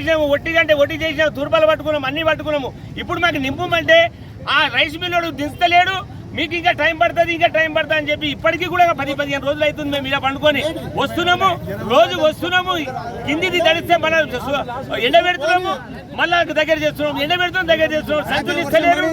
చేసినాము ఒట్టి అంటే ఒట్టి చేసినాము తుర్పాలు పట్టుకున్నాము అన్ని పట్టుకున్నాము. ఇప్పుడు మాకు నింపమంటే ఆ రైస్ మిల్లోడు దించలేడు మీకు ఇంకా టైం పడుతుంది ఇంకా టైం పడుతుంది అని చెప్పి ఇప్పటికీ కూడా పది పదిహేను రోజులు అవుతుంది మేము ఇలా పండుకొని. వస్తున్నాము రోజు వస్తున్నాము కిందిది తడిస్తే మన ఎండ పెడుతున్నాము మళ్ళా దగ్గర చేస్తున్నాం ఎండ పెడుతున్నాం దగ్గర చేస్తున్నాం సంచులు ఇస్తలేరు.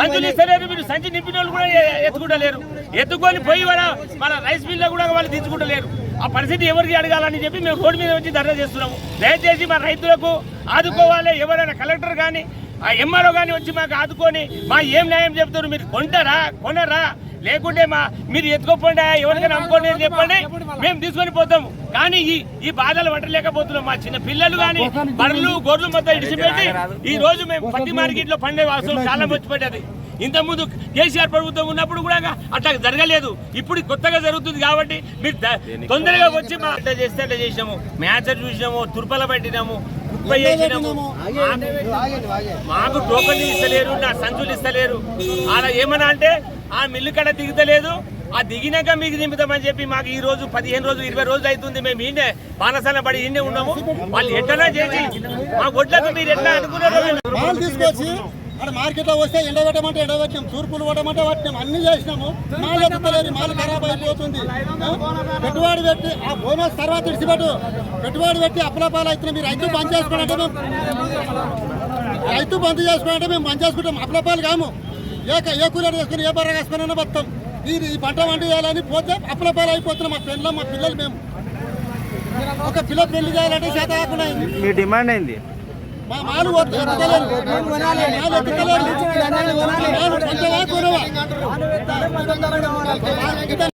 సంచులు ఇస్తలేరు మీరు సంచి నింపిన వాళ్ళు కూడా ఎత్తుకుంటలేరు. ఎత్తుకొని పోయి వాళ్ళ మన రైస్ మిల్లో కూడా వాళ్ళు తీసుకుంటలేరు. ఆ పరిస్థితి ఎవరికి అడగాలని చెప్పి మేము రోడ్డు మీద వచ్చి ధర్నా చేస్తున్నాము. దయచేసి మా రైతులకు ఆదుకోవాలి. ఎవరైనా కలెక్టర్ కానీ ఆ ఎంఆర్ఓ కానీ వచ్చి మాకు ఆదుకొని మా ఏం న్యాయం చెప్తారు మీరు కొంటారా కొనరా? లేకుంటే మా మీరు ఎత్తుకోకుండా ఎవరికైనా అమ్ముకోండి అని చెప్పండి మేము తీసుకొని పోతాము. కానీ ఈ ఈ బాధలు పట్టలేకపోతున్నాం. మా చిన్న పిల్లలు కానీ బర్రెలు గొర్రెలు మొత్తం ఇడిచిపెట్టి ఈ రోజు మేము పత్తి మార్కెట్లో పండే వాసులు చాలా వచ్చి పడ్డది ఇంత ముందు కేసీఆర్ ప్రభుత్వం ఉన్నప్పుడు కూడా అట్లా జరగలేదు. ఇప్పుడు కొత్తగా జరుగుతుంది కాబట్టి మీరు తొందరగా వచ్చి మా అట్లా చేస్తే అట్లా చేసినాము. మ్యాచర్ చూసినాము తుర్పల పెట్టినాము కుప్ప చేసినాము. మాకు టోకన్లు ఇస్తలేరు నా సంచులు ఇస్తలేరు. అలా ఏమన్నా అంటే ఆ మిల్లు కడ దిగుతలేదు. ఆ దిగినాక మీకు దింపుతామని చెప్పి మాకు ఈ రోజు పదిహేను రోజులు ఇరవై రోజులు అవుతుంది మేము ఈయనే బాణసాల పడి ఈయనే ఉన్నాము. వాళ్ళు ఎట్లా చేసి మా ఒడ్లకు మీరు ఎట్లా అనుకున్నారో అక్కడ మార్కెట్లో వస్తే ఎండబెట్టమంటే ఎండబెట్టినాం తూర్పులు పట్టమంటే పట్టినాం అన్ని చేసినాము. మాల్ ఎత్తుతలేదు మాల్ ఖరాబ్ అయిపోతుంది? పెట్టుబడి పెట్టి ఆ బోనస్ తర్వాత ఇడిచిపెట్టు పెట్టుబడి పెట్టి అప్పలపాలు అయితే మీరు రైతు బంద్ చేసుకోవాలంటే మేము. రైతు బంద్ చేసుకోవాలంటే మేము బంద్ చేసుకుంటాం. అప్పలపాలు కాము. ఏ క- ఏ కూలర్ చేసుకుని ఏ బర్ర వేసుకున్నా బతాం. ఇది ఈ పంట వంట చేయాలని పోతే అప్పలపాలు అయిపోతున్నాం మా పిల్లలు మా పిల్లలు మేము. ఒక పిల్ల పెళ్ళి చేయాలంటే చేత కాకుండా అయింది. మీ డిమాండ్ మా మాలు వద్దు, ఎత్తుతలేరు. మాలు ఎత్తుతలేరు. మాలు కొంచెమా, కొనవా? అప్పుడే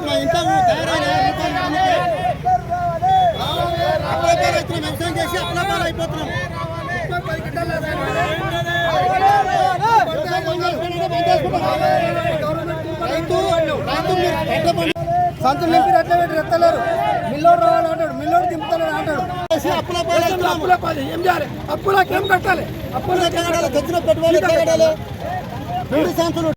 మా ఇంట్లో తయారైన వ్యవసాయం చేసి అయిపోతున్నాం సంచులు నింపి పెట్టి ఎత్తలేరు మిల్లోడు రావాలి అంటాడు మిల్లోడు దింపుతాడు అంటాడు. అప్పుల పాలు ఏం చేయాలి? అప్పులకి ఏం కట్టాలి? అప్పులు తెచ్చిన పెట్టుబడి రెండు సంచులు